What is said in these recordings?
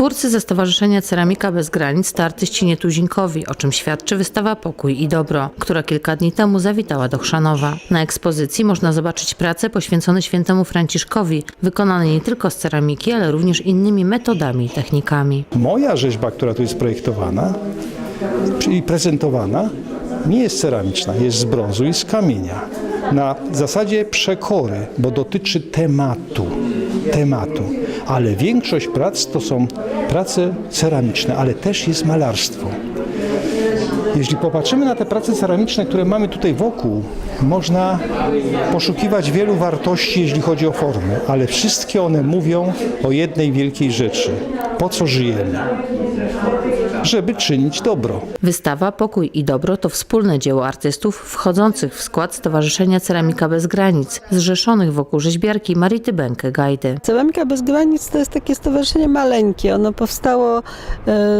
Twórcy ze Stowarzyszenia Ceramika Bez Granic to artyści nietuzinkowi, o czym świadczy wystawa Pokój i Dobro, która kilka dni temu zawitała do Chrzanowa. Na ekspozycji można zobaczyć prace poświęcone świętemu Franciszkowi, wykonane nie tylko z ceramiki, ale również innymi metodami i technikami. Moja rzeźba, która tu jest projektowana i prezentowana, nie jest ceramiczna, jest z brązu i z kamienia. Na zasadzie przekory, bo dotyczy tematu, tematu. Ale większość prac to są prace ceramiczne, ale też jest malarstwo. Jeśli popatrzymy na te prace ceramiczne, które mamy tutaj wokół, można poszukiwać wielu wartości, jeśli chodzi o formy, ale wszystkie one mówią o jednej wielkiej rzeczy. Po co żyjemy? Żeby czynić dobro. Wystawa Pokój i Dobro to wspólne dzieło artystów wchodzących w skład Stowarzyszenia Ceramika Bez Granic, zrzeszonych wokół rzeźbiarki Marity Benke-Gajdy. Ceramika Bez Granic to jest takie stowarzyszenie maleńkie. Ono powstało e,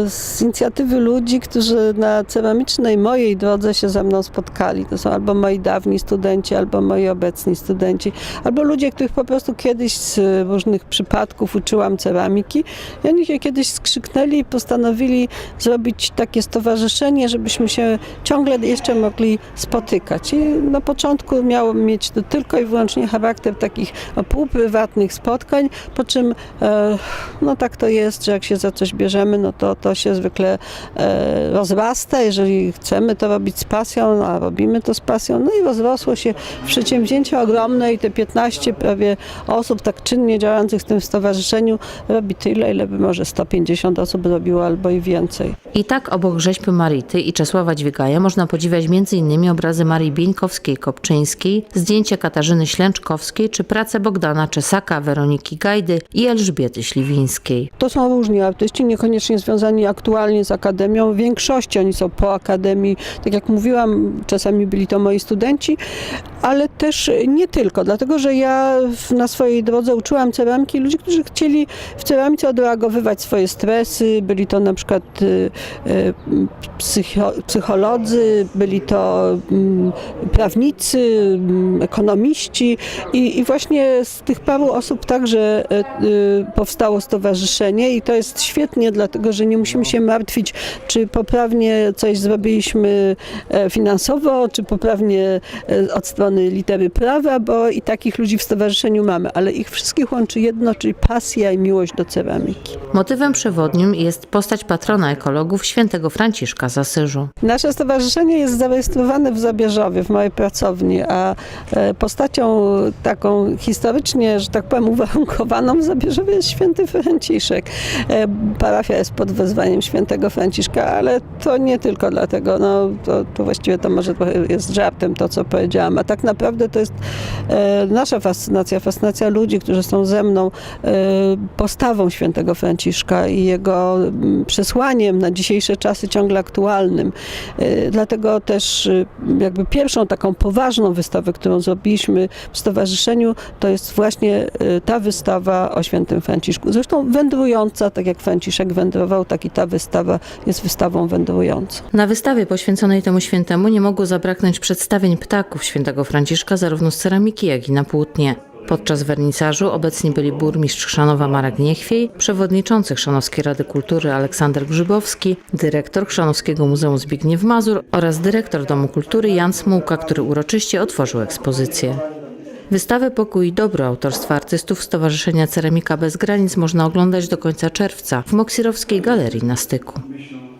z inicjatywy ludzi, którzy na ceramicznej mojej drodze się ze mną spotkali. To są albo moi dawni studenci, albo moi obecni studenci, albo ludzie, których po prostu kiedyś z różnych przypadków uczyłam ceramiki. I oni się kiedyś skrzyknęli i postanowili zrobić takie stowarzyszenie, żebyśmy się ciągle jeszcze mogli spotykać. I na początku miało mieć to tylko i wyłącznie charakter takich no, półprywatnych spotkań, po czym e, no tak to jest, że jak się za coś bierzemy, no to to się zwykle e, rozrasta. Jeżeli chcemy to robić z pasją, a robimy to z pasją, no i rozrosło się przedsięwzięcie ogromne i te 15 prawie osób tak czynnie działających w tym stowarzyszeniu robi tyle, ile by może 150 osób robiło albo i więcej. I tak obok rzeźb Marity i Czesława Dźwigaja można podziwiać m.in. obrazy Marii Bieńkowskiej-Kopczyńskiej, zdjęcia Katarzyny Ślęczkowskiej czy prace Bogdana Czesaka, Weroniki Gajdy i Elżbiety Śliwińskiej. To są różni artyści, niekoniecznie związani aktualnie z akademią. W większości oni są po akademii. Tak jak mówiłam, czasami byli to moi studenci, ale też nie tylko, dlatego że ja na swojej drodze uczyłam ceramiki ludzi, którzy chcieli w ceramice odreagowywać swoje stresy. Byli to na przykład y, y, psycho, psycholodzy, byli to mm, prawnicy, mm, ekonomiści i, i właśnie z tych paru osób także y, powstało stowarzyszenie i to jest świetnie, dlatego że nie musimy się martwić, czy poprawnie coś zrobiliśmy e, finansowo, czy poprawnie e, od strony litery prawa, bo i takich ludzi w stowarzyszeniu mamy, ale ich wszystkich łączy jedno, czyli pasja i miłość do ceramiki. Motywem przewodnim jest postać patrona ekologów świętego Franciszka z Asyżu. Nasze stowarzyszenie jest zarejestrowane w Zabierzowie, w mojej pracowni, a e, postacią taką historycznie, że tak powiem, uwarunkowaną w Zabierzowie jest święty Franciszek. E, Parafia jest pod wezwaniem świętego Franciszka, ale to nie tylko dlatego, no, to, to właściwie to może jest żartem to, co powiedziałam, a tak naprawdę to jest e, nasza fascynacja, fascynacja ludzi, którzy są ze mną, postawą świętego Franciszka i jego mm, przesłaniem na dzisiejsze czasy ciągle aktualnym. E, Dlatego też e, jakby pierwszą taką poważną wystawę, którą zrobiliśmy w stowarzyszeniu, to jest właśnie e, ta wystawa o świętym Franciszku. Zresztą wędrująca, tak jak Franciszek wędrował, tak i ta wystawa jest wystawą wędrującą. Na wystawie poświęconej temu świętemu nie mogło zabraknąć przedstawień ptaków świętego Franciszka zarówno z ceramiki, jak i na płótnie. Podczas wernisażu obecni byli burmistrz Chrzanowa Marek Niechwiej, przewodniczący Chrzanowskiej Rady Kultury Aleksander Grzybowski, dyrektor Chrzanowskiego Muzeum Zbigniew Mazur oraz dyrektor Domu Kultury Jan Smułka, który uroczyście otworzył ekspozycję. Wystawę Pokój i Dobro autorstwa artystów Stowarzyszenia Ceramika Bez Granic można oglądać do końca czerwca w Moksirowskiej Galerii na Styku.